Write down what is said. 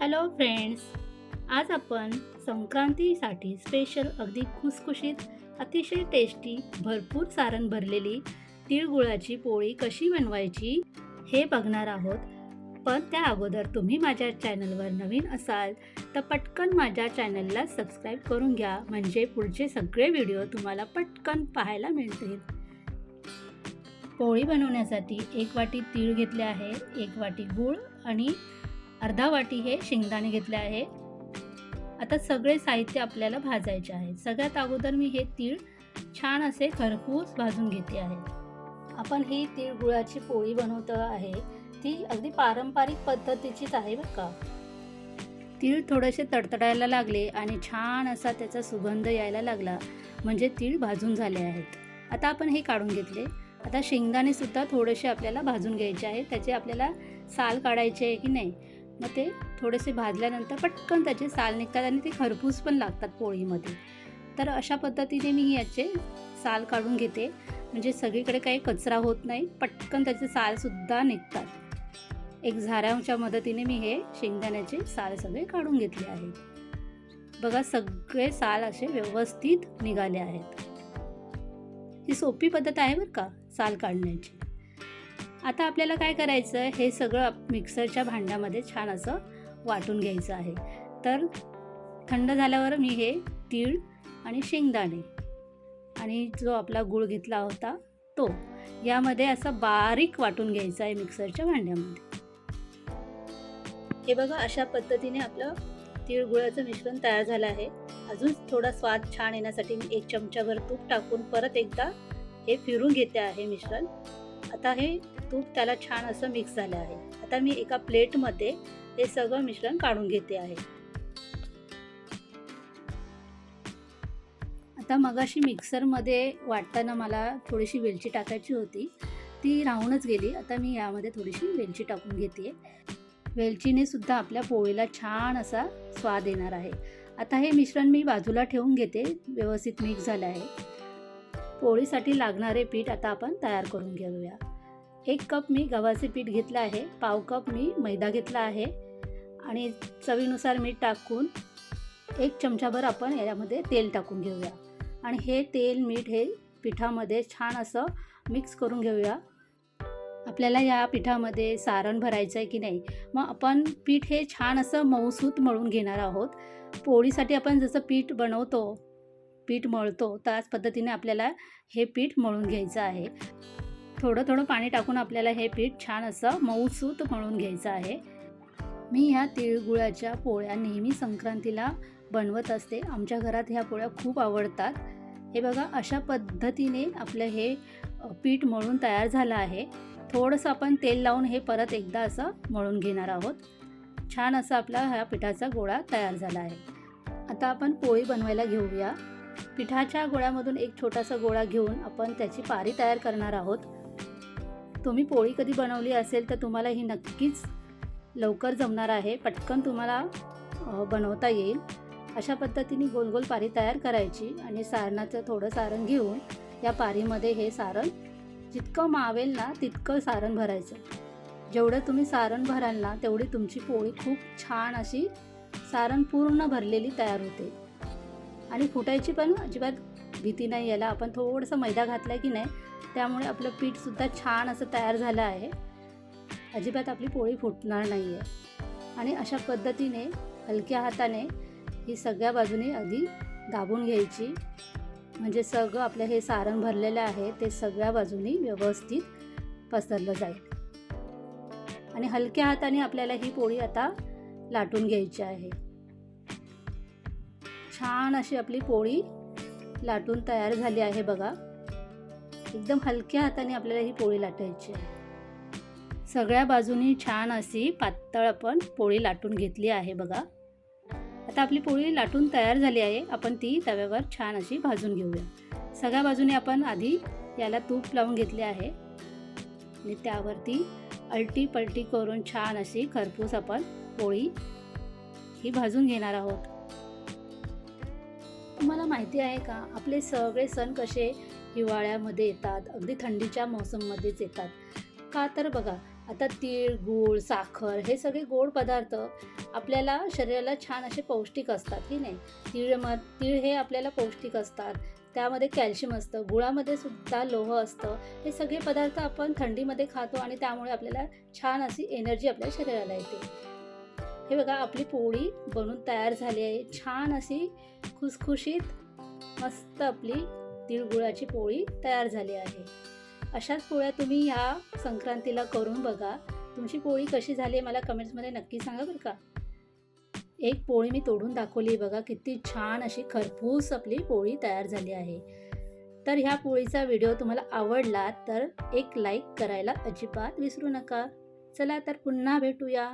Hello friends आज आपण संक्रांतीसाठी special अगदी खुसखुशीत अतिशय टेस्टी भरपूर सारण भरलेली तिळगुळाची पोळी कशी बनवायची हे बघणार आहोत. पण त्या अगोदर तुम्ही माझ्या चॅनलवर नवीन असाल तर पटकन माझ्या चॅनलला सबस्क्राईब करून घ्या. म्हणजे पुढचे सगळे व्हिडिओ तुम्हाला पटकन पाहायला मिळतील. पोळी बनवण्यासाठी एक वाटी तीळ घेतले आहे एक वाटी गूळ आणि अर्धा वाटी हे शेंगदाणे घेतले आहे. आता सगळे साहित्य आपल्याला भाजायचे आहे. सगळ्यात अगोदर मी हे तीळ छान असे खरपूस भाजून घेते आहे. आपण ही तीळ गुळाची पोळी बनवत आहे. ती अगदी पारंपरिक पद्धतीचीच आहे बरं का. तीळ थोडेसे तडतडायला लागले आणि छान असा त्याचा सुगंध यायला लागला. म्हणजे तीळ भाजून झाले आहेत. आता आपण हे काढून घेतले. आता शेंगदाणेसुद्धा थोडेसे आपल्याला भाजून घ्यायचे आहे. त्याचे आपल्याला साल काढायचे आहे की नाही? मग ते थोडेसे भाजल्यानंतर पटकन त्याचे साल निघतात आणि ते खरपूस पण लागतात पोळीमध्ये. तर अशा पद्धतीने मी याचे साल काढून घेते. म्हणजे सगळीकडे काही कचरा होत नाही. पटकन त्याचे सालसुद्धा निघतात. एक झाऱ्याच्या मदतीने मी हे शेंगदाण्याचे साल सगळे काढून घेतले आहेत. बघा सगळे साल असे व्यवस्थित निघाले आहेत. ही सोपी पद्धत आहे बरं का साल काढण्याची. आता आपल्याला काय करायचं आहे? हे सगळं मिक्सरच्या भांड्यामध्ये छान असं वाटून घ्यायचं आहे. तर थंड झाल्यावर मी हे तीळ आणि शेंगदाणे आणि जो आपला गूळ घेतला होता तो यामध्ये असं बारीक वाटून घ्यायचं आहे मिक्सरच्या भांड्यामध्ये. हे बघा अशा पद्धतीने आपलं तिळगुळाचं मिश्रण तयार झालं आहे. अजून थोडा स्वाद छान येण्यासाठी मी एक चमचाभर तूप टाकून परत एकदा हे फिरून घेते आहे मिश्रण. आता हे तूप त्याला छान असं मिक्स झालं आहे. आता मी एका प्लेटमध्ये हे सगळं मिश्रण काढून घेते आहे. आता मगाशी मिक्सरमध्ये वाटताना मला थोडीशी वेलची टाकायची होती. ती राहूनच गेली. आता मी यामध्ये थोडीशी वेलची टाकून घेते वेलचीने सुद्धा आपल्या पोळीला छान असा स्वाद येणार आहे. आता हे मिश्रण मी बाजूला ठेवून घेते. व्यवस्थित मिक्स झालं आहे. पोळीसाठी लागणारे पीठ आता आपण तयार करून घेऊया. एक कप मी गव्हाचे पीठ घेतलं आहे पाव कप मी मैदा घेतला आहे आणि चवीनुसार मीठ टाकून एक चमचाभर आपण यामध्ये तेल टाकून घेऊया. आणि हे तेल मीठ हे पिठामध्ये छान असं मिक्स करून घेऊया. आपल्याला या पिठामध्ये सारण भरायचं आहे की नाही? मग आपण पीठ हे छान असं मऊसूत मळून घेणार आहोत. पोळीसाठी आपण जसं पीठ बनवतो पीठ मळतो त्याच पद्धतीने आपल्याला हे पीठ मळून घ्यायचं आहे. थोडं थोडं पाणी टाकून आपल्याला हे पीठ छान असं मऊसूत म्हणून घ्यायचं आहे. मी ह्या तिळगुळाच्या पोळ्या नेहमी संक्रांतीला बनवत असते. आमच्या घरात ह्या पोळ्या खूप आवडतात. हे बघा अशा पद्धतीने आपलं हे पीठ मळून तयार झालं आहे. थोडंसं आपण तेल लावून हे परत एकदा असं मळून घेणार आहोत. छान असा आपला ह्या पिठाचा गोळा तयार झाला आहे. आता आपण पोळी बनवायला घेऊया. पिठाच्या गोळ्यामधून एक छोटासा गोळा घेऊन आपण त्याची पारी तयार करणार आहोत. तुम्ही पोळी कधी बनवली असेल तर तुम्हाला ही नक्कीच लवकर जमणार आहे. पटकन तुम्हाला बनवता येईल. अशा पद्धतीने गोल गोल पारी तयार करायची आणि सारणाचं थोडं सारण घेऊन या पारीमध्ये हे सारण जितकं मावेल ना तितकं सारण भरायचं. जेवढं तुम्ही सारण भराल ना तेवढी तुमची पोळी खूप छान अशी सारण पूर्ण भरलेली तयार होते. आणि फुटायची पण अजिबात भीती नाही याला आपण थोडंसं मैदा घातला की नाही त्यामुळे आपलं पीठसुद्धा छान असं तयार झालं आहे. अजिबात आपली पोळी फुटणार नाही आहे आणि अशा पद्धतीने हलक्या हाताने ही सगळ्या बाजूने आधी दाबून घ्यायची. म्हणजे सगळं आपलं हे सारण भरलेलं आहे ते सगळ्या बाजूनी व्यवस्थित पसरलं जाईल. आणि हलक्या हाताने आपल्याला ही पोळी आता लाटून घ्यायची आहे. छान अशी आपली पोळी लाटून तयार झाली आहे बघा. एकदम हलक्या हाताने आपल्याला ही पोळी लाटायची आहे. सगळ्या बाजूनी छान अशी पातळ आपण पोळी लाटून घेतली आहे बघा. आता आपली पोळी लाटून तयार झाली आहे. आपण ती तव्यावर छान अशी भाजून घेऊया. सगळ्या बाजूने आपण आधी याला तूप लावून घेतले आहे. आणि त्यावरती अलटी पलटी करून छान अशी खरपूस आपण पोळी ही भाजून घेणार आहोत. तुम्हाला माहिती आहे का? आपले सगळे सण कसे हिवाळ्यामध्ये येतात अगदी थंडीच्या मोसममध्येच येतात. का तर बघा आता तीळ गूळ साखर हे सगळे गोड पदार्थ आपल्याला शरीराला छान असे पौष्टिक असतात की नाही? तीळ म तीळ हे आपल्याला पौष्टिक असतात. त्यामध्ये कॅल्शियम असतं गुळामध्ये सुद्धा लोह असतं. हे सगळे पदार्थ आपण थंडीमध्ये खातो आणि त्यामुळे आपल्याला छान अशी एनर्जी आपल्या शरीराला येते. हे बघा आपली पोळी बनून तयार झाली आहे. छान अशी खुसखुशीत मस्त आपली तिळगुळाची पोळी तयार झाली आहे. अशाच पोळ्या तुम्ही ह्या संक्रांतीला करून बघा. तुमची पोळी कशी झाली आहे मला कमेंट्समध्ये नक्की सांगा बरं का. एक पोळी मी तोडून दाखवली बघा किती छान अशी खरपूस आपली पोळी तयार झाली आहे. तर ह्या पोळीचा व्हिडिओ तुम्हाला आवडला तर एक लाईक करायला अजिबात विसरू नका. चला तर पुन्हा भेटूया.